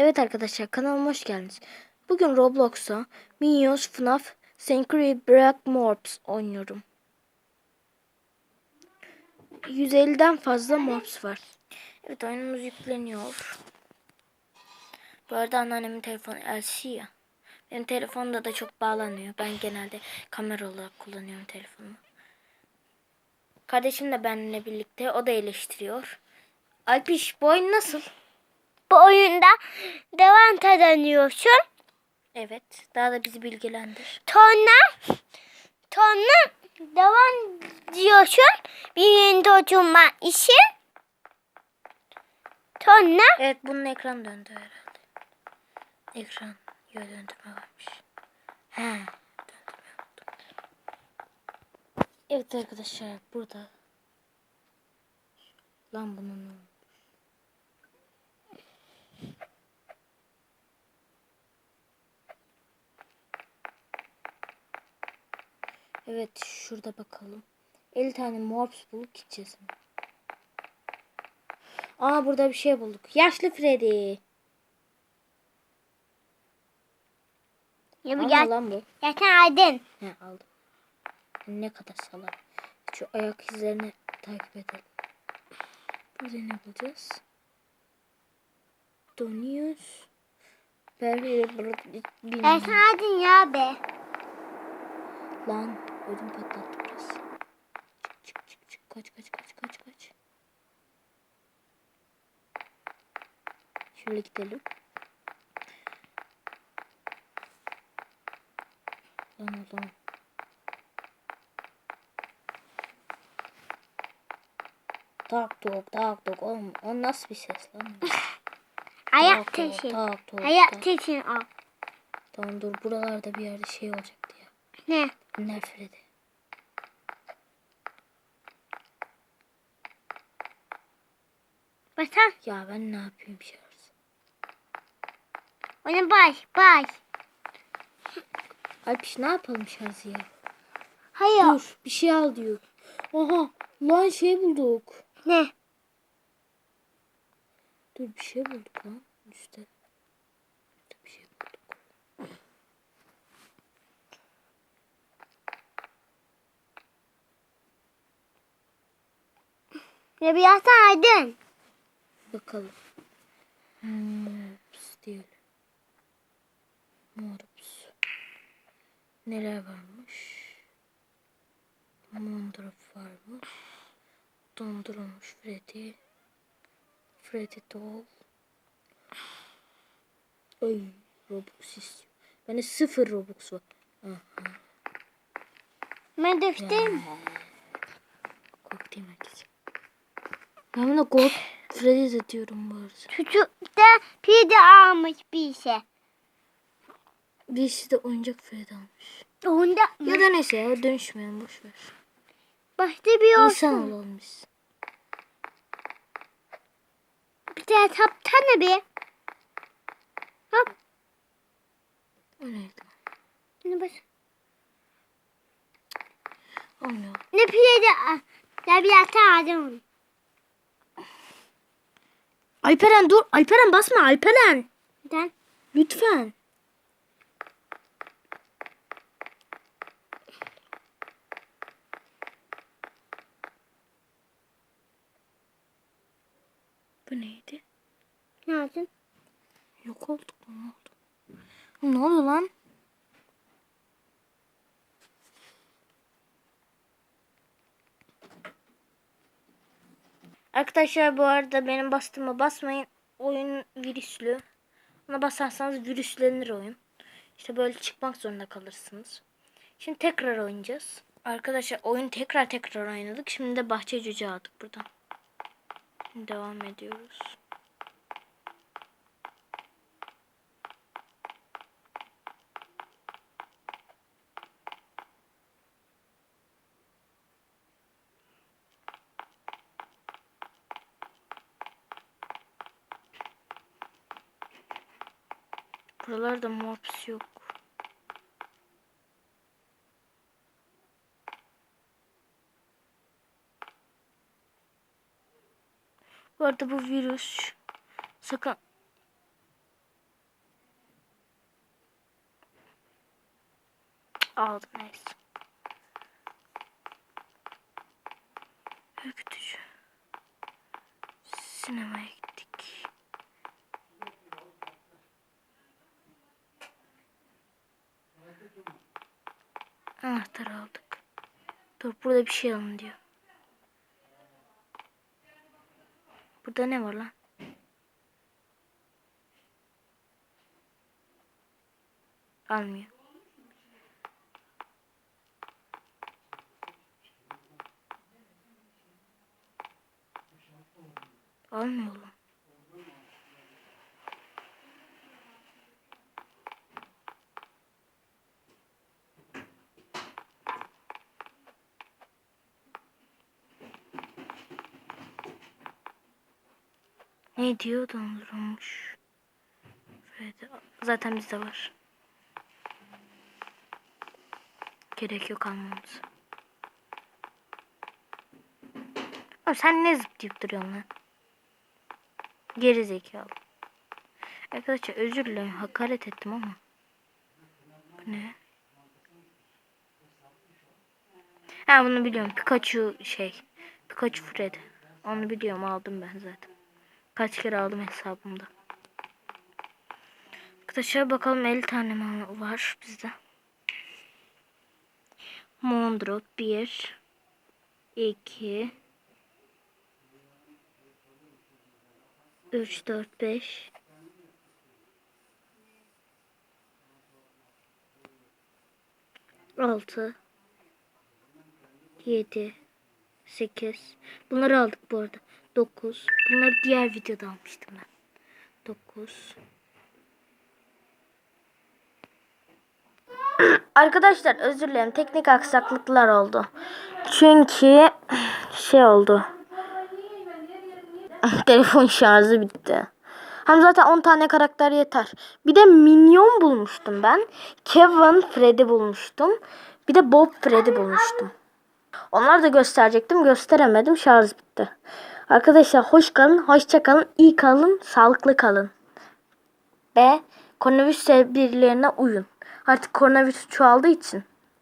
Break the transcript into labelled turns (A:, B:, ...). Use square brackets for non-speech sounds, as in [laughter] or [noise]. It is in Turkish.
A: Evet arkadaşlar kanalıma hoş geldiniz. Bugün Roblox'ta Minions, FNAF, Sanctuary Black Morps oynuyorum. 150'den fazla Morps var. Evet oyunumuz yükleniyor. Bu arada anneannemin telefonu LC ya. Benim telefonda da çok bağlanıyor. Ben genelde kamera olarak kullanıyorum telefonumu. Kardeşim de benimle birlikte. O da eleştiriyor. Alpiş bu oyun nasıl?
B: Bu oyunda devam kazanıyorsun.
A: Evet. Daha da bizi bilgilendir.
B: Sonra sonra devam diyorsun. Birinci oturma için. Sonra
A: Evet bunun ekran döndü herhalde. Ekran yön döndürme varmış. He. Döndürme. Evet arkadaşlar burada. Lan bunun Evet şurada bakalım. 50 tane morps bulup gideceğiz. Aa burada bir şey bulduk. Yaşlı Freddy.
B: ya bir
A: Alma
B: gel.
A: lan bu.
B: Zaten aydın.
A: He aldım. Ne kadar salak. Şu ayak izlerini takip edelim. Burada ne bulacağız? Dönüyoruz. Böyle bilmiyorum.
B: Zaten aydın ya be.
A: Lan ödüm patlattı biraz. Çık çık çık çık. Kaç kaç kaç kaç kaç. Şöyle gidelim. Lan oğlum. Tak tok tak tok. Oğlum o nasıl bir ses lan? [laughs]
B: Ayak teşin.
A: Tak tok.
B: Ayak teşin o.
A: Tamam dur buralarda bir yerde şey olacaktı ya.
B: Ne?
A: Nefredi.
B: Basan.
A: Ya ben ne yapayım şarj?
B: Onu baş baş.
A: Alpiş ne yapalım şarjı ya?
B: Hayır.
A: Dur bir şey al diyor. Aha lan şey bulduk.
B: Ne?
A: Dur bir şey bulduk lan. Üstte
B: Ne bir yatan aydın.
A: Bakalım. Morps diyelim. Morps. Neler varmış? Mondrop var mı? Dondurulmuş Freddy. Freddy Doll. Ay Robux istiyor. Bende sıfır Robux var. Aha.
B: Ben düştüm.
A: Ben buna Gold Freddy de diyorum bu arada.
B: Çocuk da pide almış bir şey.
A: Birisi de oyuncak Freddy almış.
B: Onda
A: Ya da neyse ya dönüşmeyelim boş ver.
B: başta bir olsun.
A: İnsan biz.
B: Bir tane tapsana bir. Hop.
A: O neydi?
B: Ne bas?
A: Olmuyor.
B: Ne pide de ya bir yatan aydın.
A: Alperen dur. Alperen basma Alperen.
B: Neden?
A: Lütfen. Bu neydi?
B: Ne yaptın?
A: Yok olduk ne oldu? Ne oluyor lan? Arkadaşlar bu arada benim bastığıma basmayın. Oyun virüslü. Ona basarsanız virüslenir oyun. İşte böyle çıkmak zorunda kalırsınız. Şimdi tekrar oynayacağız. Arkadaşlar oyun tekrar tekrar oynadık. Şimdi de bahçe cüce aldık buradan. Devam ediyoruz. Buralarda mobs yok. Bu arada bu virüs sakın aldım neyse. Ürkütücü. Sinemaya Anahtar aldık. Dur burada bir şey alın diyor. Burada ne var lan? Almıyor. Almıyor lan. Ne diyor dondurulmuş. Zaten bizde var. Gerek yok almamız. Oğlum sen ne zıplayıp duruyorsun lan? Geri zekalı. Arkadaşlar özür dilerim hakaret ettim ama. Bu ne? Ha bunu biliyorum. Pikachu şey. Pikachu Fred. Onu biliyorum aldım ben zaten. Kaç kere aldım hesabımda. Arkadaşlar bakalım 50 tane var bizde. Mondrot 1 2 3 4 5 6 7 8 Bunları aldık bu arada. 9 Bunları diğer videoda almıştım ben. 9 Arkadaşlar özür dilerim. Teknik aksaklıklar oldu. Çünkü şey oldu. [laughs] Telefon şarjı bitti. Hem zaten 10 tane karakter yeter. Bir de minyon bulmuştum ben. Kevin Freddy bulmuştum. Bir de Bob Freddy bulmuştum. Onları da gösterecektim. Gösteremedim. Şarj bitti. Arkadaşlar hoş kalın. Hoşça kalın. iyi kalın. Sağlıklı kalın. Ve koronavirüs tedbirlerine uyun. Artık koronavirüs çoğaldığı için